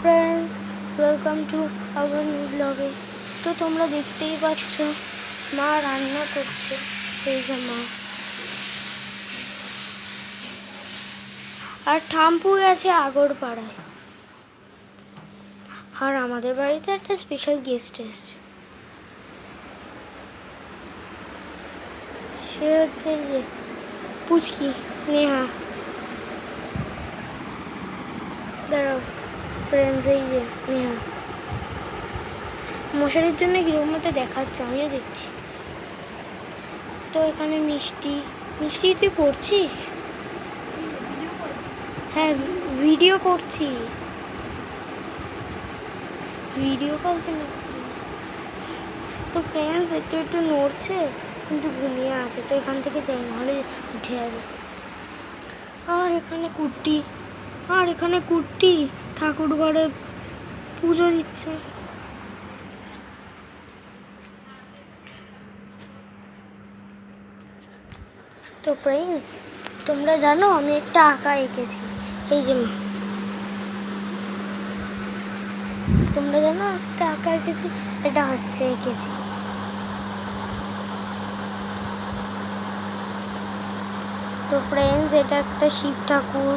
Friends welcome to our new ব্লগে তো তোমরা দেখতেই পাচ্ছ, মা রান্না করছে। এই যে মা। আর ঠাম্পু গেছে আগরপাড়ায়। আর আমাদের বাড়িতে একটা স্পেশাল গেস্ট এসছে। সে হচ্ছে যে পুচকি, নেহা। দাঁড়াও। ফ্রেন্ডস এই যে, নেহা। মশারির জন্য একটা দেখাচ্ছে? আমিও দেখছি। তো এখানে মিষ্টি। মিষ্টি তুই পড়ছিস? হ্যাঁ ভিডিও করছি। ভিডিও কল কেন তো ফ্রেন্ডস একটু একটু নড়ছে, কিন্তু ঘুমিয়ে আছে। তো এখান থেকে যাই, নাহলে উঠে যাবে। আর এখানে কুর্তি আর এখানে কুর্তি ঠাকুর ঘরে পুজো দিচ্ছে। তো ফ্রেন্ডস তোমরা জানো আমি একটা আঁকা এঁকেছি। এই যে তোমরা জানো একটা আঁকা এঁকেছি? এটা হচ্ছে এঁকেছি। তো ফ্রেন্ডস এটা একটা শিব ঠাকুর।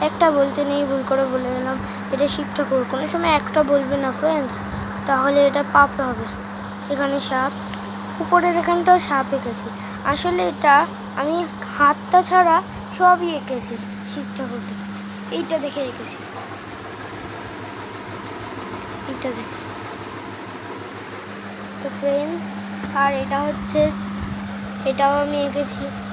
একটা বলতে নেই, ভুল করে বলে দিলাম। এটা শিব ঠাকুর, কোনো সময় একটা বলবে না ফ্রেন্ডস তাহলে এটা পাপ হবে। এখানে সাপ। উপরের এখানটাও সাপ এঁকেছি। আসলে এটা আমি হাতটা ছাড়া সবই এঁকেছি শিব ঠাকুরটা। এইটা দেখে এঁকেছি। এইটা দেখে। তো ফ্রেন্ডস আর এটা হচ্ছে, এটাও আমি এঁকেছি।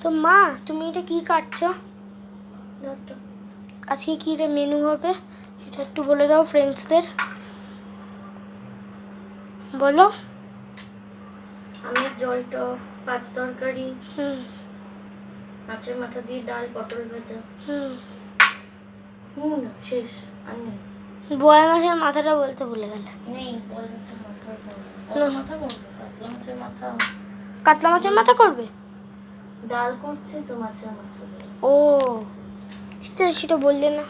তো মা তুমি এটা কি কাটছো? আজকে কি রে মেনু হবে? এটা একটু বলে দাও ফ্রেন্ডসদের বলো। আমের জলটা পাঁচ তরকারি হুম। মাছের মাথা দিয়ে ডাল পটল ভাজা। হুম। হুম না শেষ আর নেই। বয়া মাছের মাথাটা বলতে ভুলে গেলে। নেই বল মাছের মাথা। মাথা করব কাতলা মাছের মাথা। কাতলা মাছের মাথা করবে? ডাল করছে, তো মাছের মাথা দিয়ে। ও, সেটা বললে না।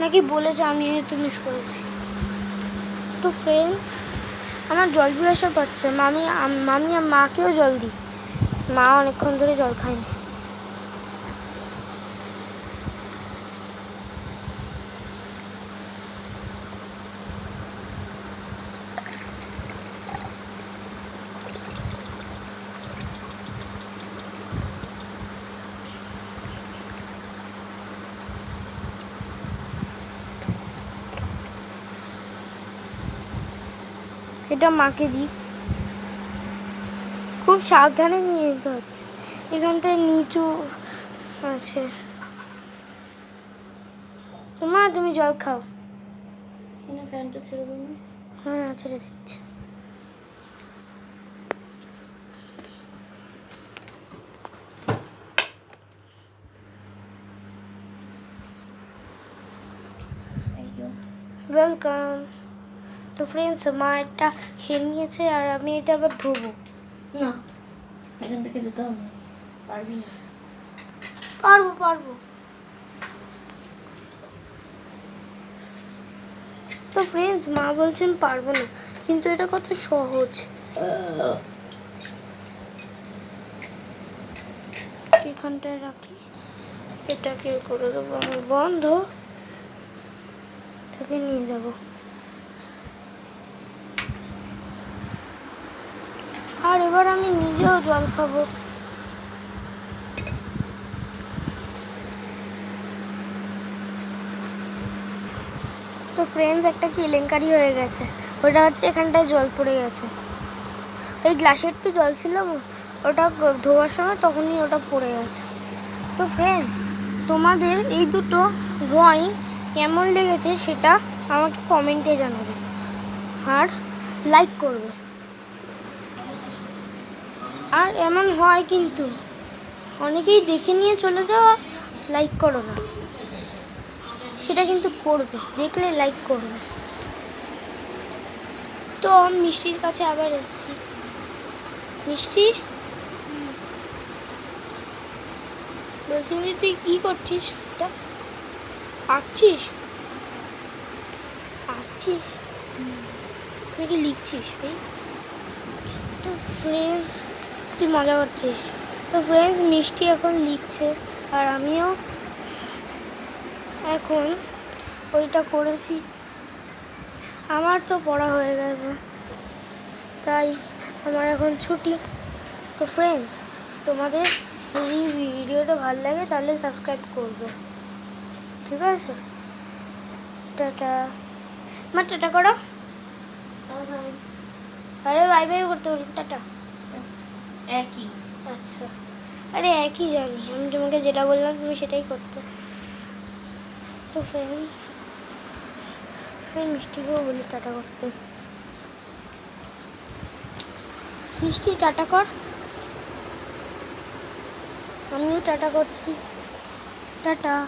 নাকি বলেছ আমি হয়তো মিস করেছি। তো ফ্রেন্ডস আমার জল পিয়াসা পাচ্ছে। মামি মামি আর মাকেও জল দিই। মা অনেকক্ষণ ধরে জল খায়নি। এটা মাকে দিই। খুব সাবধানে নিয়ে যেতে হচ্ছে। এখানটায় নিচু আছে। মা তুমি জল খাও। ফ্যানটা ছেড়ে দিন হ্যাঁ ছেড়ে দিচ্ছি। ওয়েলকাম তো ফ্রেন্ডস মা একটা খেয়ে নিয়েছে আর আমি এটা আবার ধোবো। না এখান থেকে যেতে হবে পারবি না। পারব পারব। তো ফ্রেন্ডস মা বলছেন পারব না কিন্তু এটা কত সহজ। এখানটায় রাখি। এটাকে করে দেবো আমি বন্ধ। এটাকে নিয়ে যাব। আর এবার আমি নিজেও জল খাব। তো ফ্রেন্ডস একটা কেলেঙ্কারি হয়ে গেছে। ওটা হচ্ছে এখানটায় জল পড়ে গেছে। ওই গ্লাসে একটু জল ছিল, ওটা ধোয়ার সময় তখনই ওটা পড়ে গেছে। তো ফ্রেন্ডস তোমাদের এই দুটো ড্রয়িং কেমন লেগেছে সেটা আমাকে কমেন্টে জানাবে। আর লাইক করবে। আর এমন হয় কিন্তু। অনেকেই দেখে নিয়ে চলে যাওয়া লাইক করো না। সেটা কিন্তু করবে, দেখলে লাইক করবে তো মিষ্টির কাছে আবার এসেছি। মিষ্টি? বলছি যে তুই কী করছিস? এটা আঁকছিস? আঁকছিস? তুই কি লিখছিস? ভাই তো ফ্রেন্ডস তুই মজা করছিস। তো ফ্রেন্ডস মিষ্টি এখন লিখছে আর আমিও এখন ওইটা করেছি। আমার তো পড়া হয়ে গেছে তাই আমার এখন ছুটি। তো ফ্রেন্ডস তোমাদের যদি ভিডিওটা ভালো লাগে তাহলে সাবস্ক্রাইব করবে। ঠিক আছে? টাটা। মা টাটা করো। আরে বাই বাই করতে বলি টাটা। একই। আচ্ছা। আরে একই জানি। আমি তোমাকে যেটা বললাম, তুমি সেটাই করতে। তো ফ্রেন্ডস আমি মিষ্টিকেও বলি টাটা করতে। মিষ্টি টাটা কর। আমিও টাটা করছি। টাটা।